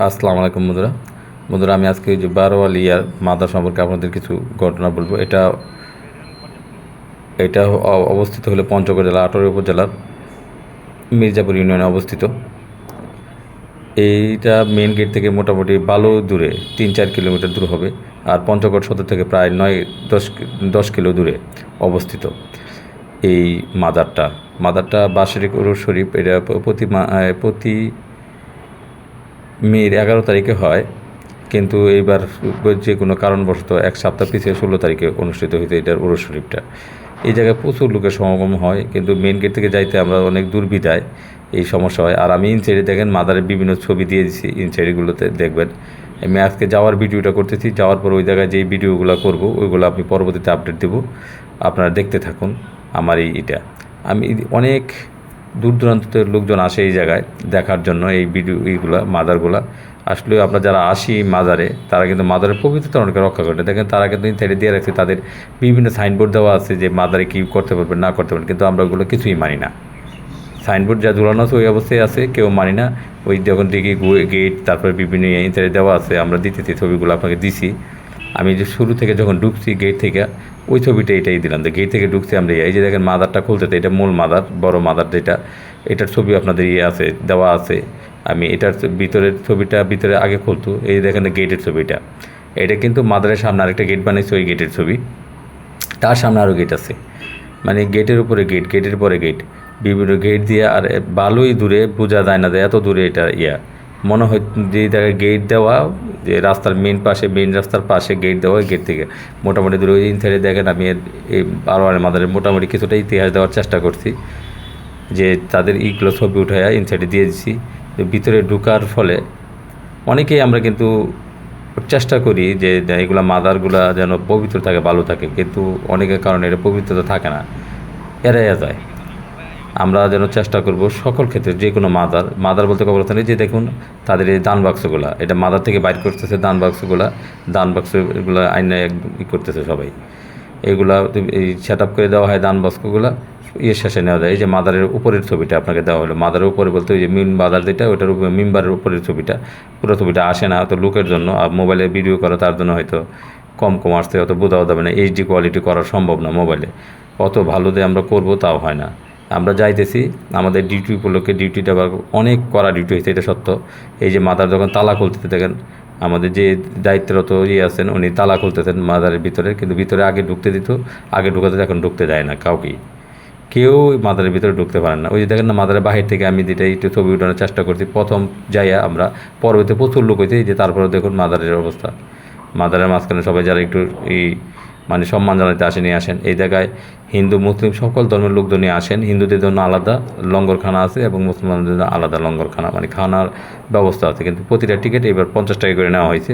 আসসালামু আলাইকুম বন্ধুরা বন্ধুরা আমি আজকে যে বারোয়াল ইয়ার মাদার সম্পর্কে আপনাদের কিছু ঘটনা বলব। এটা এটা অবস্থিত হলো পঞ্চগড় জেলা, আটোয়ার উপজেলার মির্জাপুর ইউনিয়নে অবস্থিত। এইটা মেন গেট থেকে মোটামুটি ভালো দূরে, তিন চার কিলোমিটার দূর হবে। আর পঞ্চগড় সদর থেকে প্রায় নয়, দশ দশ কিলো দূরে অবস্থিত এই মাদারটা। মাদারটা বাসরিক শরীফ, এটা প্রতি প্রতি মের এগারো তারিখে হয়, কিন্তু এইবার যে কোনো কারণবশত এক সপ্তাহ পিছিয়ে ষোলো তারিখে অনুষ্ঠিত হইতে এটার উরস শরীফটা এই জায়গায় প্রচুর লোকের সমাগম হয়, কিন্তু মেন গেট থেকে যাইতে আমরা অনেক দুর্বিধায় এই সমস্যা হয়। আর আমি ইনসাইডে দেখেন, মাদারের বিভিন্ন ছবি দিয়ে দিচ্ছি ইনসাইডগুলোতে দেখবেন। আমি আজকে যাওয়ার ভিডিওটা করতেছি, যাওয়ার পর ওই জায়গায় যেই ভিডিওগুলো করব, ওইগুলো আমি পরবর্তীতে আপডেট দেবো। আপনারা দেখতে থাকুন আমার এই এটা। আমি অনেক দূর দূরান্ত লোকজন আসে এই জায়গায় দেখার জন্য এই ভিডিও এইগুলা, মাদারগুলা। আসলে আমরা যারা আসি মাজারে তারা কিন্তু মাদারের পবিত্রতা অনেকে রক্ষা করে। দেখেন, তারা কিন্তু ইনসাইডে দিয়ে রাখছে, তাদের বিভিন্ন সাইনবোর্ড দেওয়া আছে যে মাদারে কী করতে পারবেন, না করতে পারবেন, কিন্তু আমরা ওগুলো কিছুই মানি না। সাইনবোর্ড যা ঝুলানো আছে, ওই অবস্থায় আছে, কেউ মানি না। ওই যখন দেখি গেট তারপরে বিভিন্ন ইন্টারে দেওয়া আছে, আমরা দিতেছি, ছবিগুলো আপনাকে দিছি। আমি যে শুরু থেকে যখন ঢুকছি গেট থেকে, ওই ছবিটা এটাই দিলাম। যে গেট থেকে ঢুকছি আমরা, এই যে দেখেন মাদারটা খুলতে তো এটা মূল মাদার বড় মাদার যেটা, এটার ছবি আপনাদের ইয়ে আছে, দেওয়া আছে। আমি এটার ভিতরের ছবিটা ভিতরে আগে খুলতো, এই দেখেন গেটের ছবিটা। এটা কিন্তু মাদারের সামনে আরেকটা গেট বানিয়েছে, ওই গেটের ছবি। তার সামনে আরও গেট আছে। মানে গেটের উপরে গেট গেটের পরে গেট বিভিন্ন গেট দিয়ে আর ভালোই দূরে বোঝা যায় না যে এত দূরে এটা ইয়া। মনে হয় যে জায়গায় গেট দেওয়া, যে রাস্তার মেন পাশে মেন রাস্তার পাশে গেট দেওয়া গেট থেকে। মোটামুটি দূরে ওই সাইডে দেখেন আমি এই বারোয়ারের মাদারে মোটামুটি কিছুটা ইতিহাস দেওয়ার চেষ্টা করছি, যে তাদের ইগুলো ছবি উঠাইয়া ইনসাইডে দিয়ে দিছি। ভিতরে ঢুকার ফলে অনেকেই আমরা কিন্তু চেষ্টা করি যে এগুলা মাদারগুলা যেন পবিত্র থাকে, ভালো থাকে, কিন্তু অনেকের কারণে এটা পবিত্রতা থাকে না। এড়াইয়া যায়। আমরা যেন চেষ্টা করব সকল ক্ষেত্রে, যে কোনো মাদার মাদার বলতে কবরস্থানে যে দেখুন, তাদের এই দান বাক্সগুলা, এটা মাদার থেকে বাইর করতেছে দান বাক্সগুলা, দান বাক্সগুলো আইনে ই করতেছে সবাই। এগুলা এই সেট আপ করে দেওয়া হয় দান বাক্সগুলা ইয়ে শেষে নেওয়া যায়। এই যে মাদারের উপরের ছবিটা আপনাকে দেওয়া হলো, মাদারের উপরে বলতে ওই যে মিন মাদার যেটা ওটার উপরে, মিম্বারের উপরের ছবিটা, পুরো ছবিটা আসে না হয়তো লুকের জন্য, আর মোবাইলে ভিডিও করা তার জন্য হয়তো কম কম আসতে হয়তো বোঝাও যাবে না এইচডি কোয়ালিটি করা সম্ভব না মোবাইলে। অত ভালো দিয়ে আমরা করব তাও হয় না। আমরা যাইতেছি, আমাদের ডিউটি উপলক্ষে ডিউটিটা আবার অনেক করা ডিউটি হয়েছে এটা সত্য। এই যে মাদার যখন তালা খুলতে দেখেন, আমাদের যে দায়িত্বরত ইয়ে আছেন, উনি তালা খুলতেছেন মাদারের ভিতরে, কিন্তু ভিতরে আগে ঢুকতে দিত, আগে ঢুকাতে এখন ঢুকতে দেয় না কাউকেই। কেউ মাদারের ভিতরে ঢুকতে পারেন না। ওই যে দেখেন না মাদারের বাহির থেকে আমি যেটা একটু ছবি উঠানোর চেষ্টা করছি, প্রথম যাইয়া আমরা পরবর্তীতে প্রচুর লোক হয়েছে যে তারপরে দেখুন মাদারের অবস্থা। মাদারের মাঝখানে সবাই যারা একটু এই মানে সম্মান জানাতে আসেন, নিয়ে আসেন। এই জায়গায় হিন্দু, মুসলিম সকল ধর্মের লোকজনই আসেন। হিন্দুদের জন্য আলাদা লঙ্গরখানা আছে এবং মুসলমানদের জন্য আলাদা লঙ্গরখানা মানে খানার ব্যবস্থা আছে। কিন্তু প্রতিটা টিকিট এবার পঞ্চাশ টাকা করে নেওয়া হয়েছে।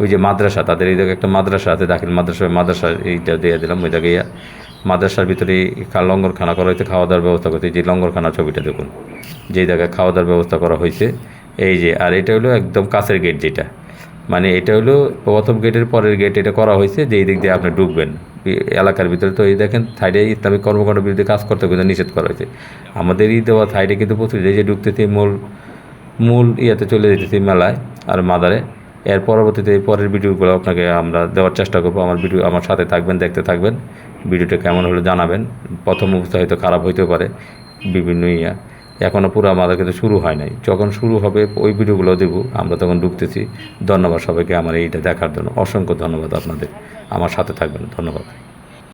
ওই যে মাদ্রাসা, তাদের এই জায়গায় একটা মাদ্রাসা আছে, দাখিল মাদ্রাসা মাদ্রাসা এইটা দিয়ে দিলাম, ওই জায়গায় মাদ্রাসার ভিতরে লঙ্গরখানা করা হয়েছে, খাওয়া দাওয়ার ব্যবস্থা করতে যে লঙ্গরখানা ছবিটা দেখুন যে জায়গায় খাওয়া দাওয়ার ব্যবস্থা করা হয়েছে। এই যে, আর এটা হলো একদম কাছের গেট যেটা। মানে এটা হলো প্রথম গেটের পরের গেট এটা করা হয়েছে, যে এই দিক দিয়ে আপনি ঢুকবেন। এলাকার ভিতরে তো এই দেখেন সাইডে ইসলামিক কর্মকাণ্ড বিরুদ্ধে কাজ করতে কিন্তু নিষেধ করা হয়েছে। আমাদের এই দেওয়া সাইডে কিন্তু প্রচুর, এই যে ঢুকতেছি মূল মূল ইয়েতে চলে যেতেছি মেলায় আর মাদারে। এর পরবর্তীতে এই পরের ভিডিওগুলো আপনাকে আমরা দেওয়ার চেষ্টা করব। আমার ভিডিও, আমার সাথে থাকবেন, দেখতে থাকবেন। ভিডিওটা কেমন হলো জানাবেন। প্রথম অবস্থা হয়তো খারাপ হইতে পারে, বিভিন্ন ইয়া। এখনও পুরো আমাদের কিন্তু শুরু হয় নাই। যখন শুরু হবে, ওই ভিডিওগুলো দেবো আমরা তখন ঢুকতেছি। ধন্যবাদ সবাইকে আমার এইটা দেখার জন্য। অসংখ্য ধন্যবাদ আপনাদের। আমার সাথে থাকবেন। ধন্যবাদ।